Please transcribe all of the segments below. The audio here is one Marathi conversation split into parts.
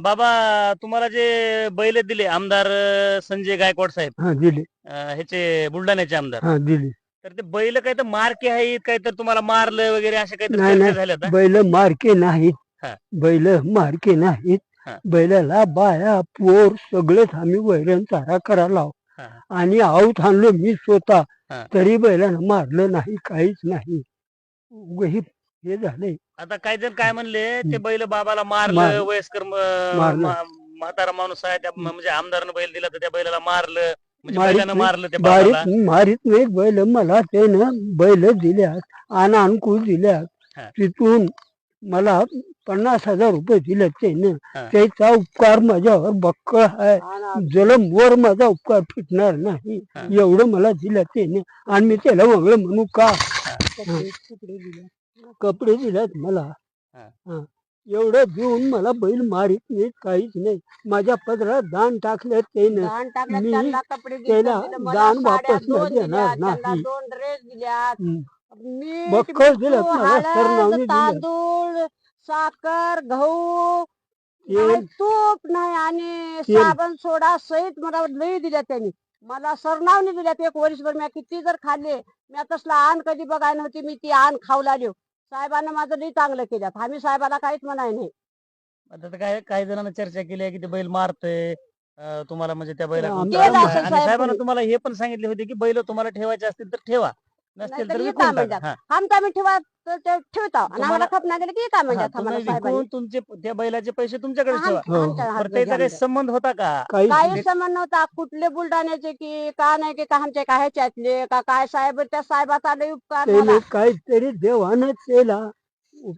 बाबा तुम्हाला जे बैल दिले आमदार संजय गायकवाड साहेब हा दिली अं, ह्याचे बुलढाण्याचे आमदार हा दिली तर ते बैल काही तर मारके आहेत काही तर तुम्हाला मारलं वगैरे असे काही नाही. बैल मारके नाहीत हा. बैल मारके नाहीत हा. बैलाला बाया पोर सगळेच आम्ही वैरण चारा करायला हा. आणि आऊत आणलो मी स्वतः हा. तरी बैलानं मारलं नाही काहीच नाही हे झालंय आता काही जण काय म्हणले ते. बैल बाबाला मारलं. वयस्कर म- मारलं. मा- म्हातारा माणूस आहे त्या म्हणजे आमदारनं बैल दिला तर त्या बैलाला मारलं म्हणजे मारीत बैलानं नाही. मारलं त्या बाबाला बारीक मारीत नाही बैल मला त्यानं बैल दिल्यात आणि अनुकूल दिल्यात हा. तिथून मला पन्नास हजार रुपये दिले त्यानं हा. त्याचा उपकार माझ्यावर बक्कळ आहे जलम वर माझा उपकार फिटणार नाही हा. एवढं मला दिलं त्याने आणि मी त्याला वगळं म्हणू का कपडे दिलेत मला हा. हा. एवढं देऊन मला बैल मारीत नाहीत काहीच नाही माझ्या पदरात दान टाकलं दान टाकल्यात मी त्यांना कपडे गिफ्ट त्याला दिले, मला दान साड्या वापस दोन नाही देणार दिल्या, त्यांना नाही. दोन ड्रेस दिल्यात हम्म. मीठ, बक्कळ दिल्यात मिठू, मला, सरनावणी हळद दिल्यात. तांदूळ साखर गहू तेल नाही तूप नाही आणि तेल. साबण सोडा सहित मला लई दिल्या त्यांनी मला सरनावणी दिल्यात एक वर्षभर मी किती जर खाल्ले मी तसला आण कधी बघाय नव्हती मी ती आण खाऊ लागलो साहेबांना माझं लई चांगलं केल्यात आम्ही साहेबाला काहीच म्हणाय नाही. आता तर काय काही जणांना चर्चा केली आहे की ते बैल मारतोय. अं, तुम्हाला म्हणजे त्या बैला असेल साहेब साहेबांना. तुम्हाला हे पण सांगितले होते की बैल तुम्हाला ठेवायचे असतील तर ठेवा. नसतील नाहीतर तर ये विकून का टाका. हा. आमचा आम्ही ठेवा तर ते ठेवतो आणि आम्हाला खप नाही गेलं की काय हा, म्हणतात तुम्ही आम्हाला साहेबांनी तुमचे त्या बैलाचे पैसे तुमच्याकडे हो. आमच्या त्याचा काही. संबंध होता का. काही संबंध नव्हता कुठले बुलढाण्याचे की का नाही की का आमच्या काय ह्याच्यातले का काय साहेब त्या साहेबाचा उपकार झाला काहीतरी देवानं त्याला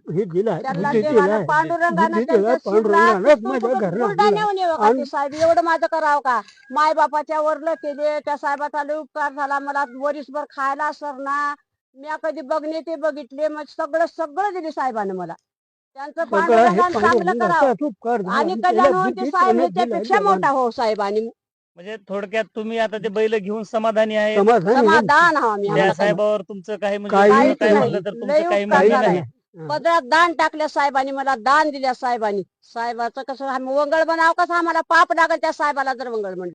हे दिलाय त्यांना बुद्धी देवानं दिलाय पांडुरंगानं बुद्धी त्यांच्या दिलाय, शिवरात पांडुरंगानं तू माझ्या घरात बुलढाण्याहून का आणि- साहेब एवढं माझं करावं का माय बापाच्या वरलं केले त्या साहेबाचा लई उपकार झाला मला वरीसभर खायला सरना मी कधी बघणे ते बघितले मग सगळं सगळं दिले साहेबानं मला त्यांचं सगळं हे पांडुरंगानं चांगलं करावं पांडुरंगाचाच उपकार झाला. आणि त्याला कल्याण बुद्धी ते साहेब त्यानं दिलाय ह्याच्यापेक्षा देवानं. मोठा हो साहेबांनी म्हणजे थोडक्यात तुम्ही आता ते बैल घेऊन समाधानी आहे समाधानी आहे. समाधान हा मी त्या आम्हाला साहेबावर तुमचं काही म्हणजे काही तुम्ही काय नाही. म्हणलं तर तुमचं काही उपकार म्हणणं झालाय. नाही. पदरात दान टाकल्या साहेबांनी मला दान दिल्या साहेबांनी. साहेबाचं कसं आम्ही वंगळ बनाव कसं आम्हाला पाप लागल त्या साहेबाला जर वंगळ म्हणलं.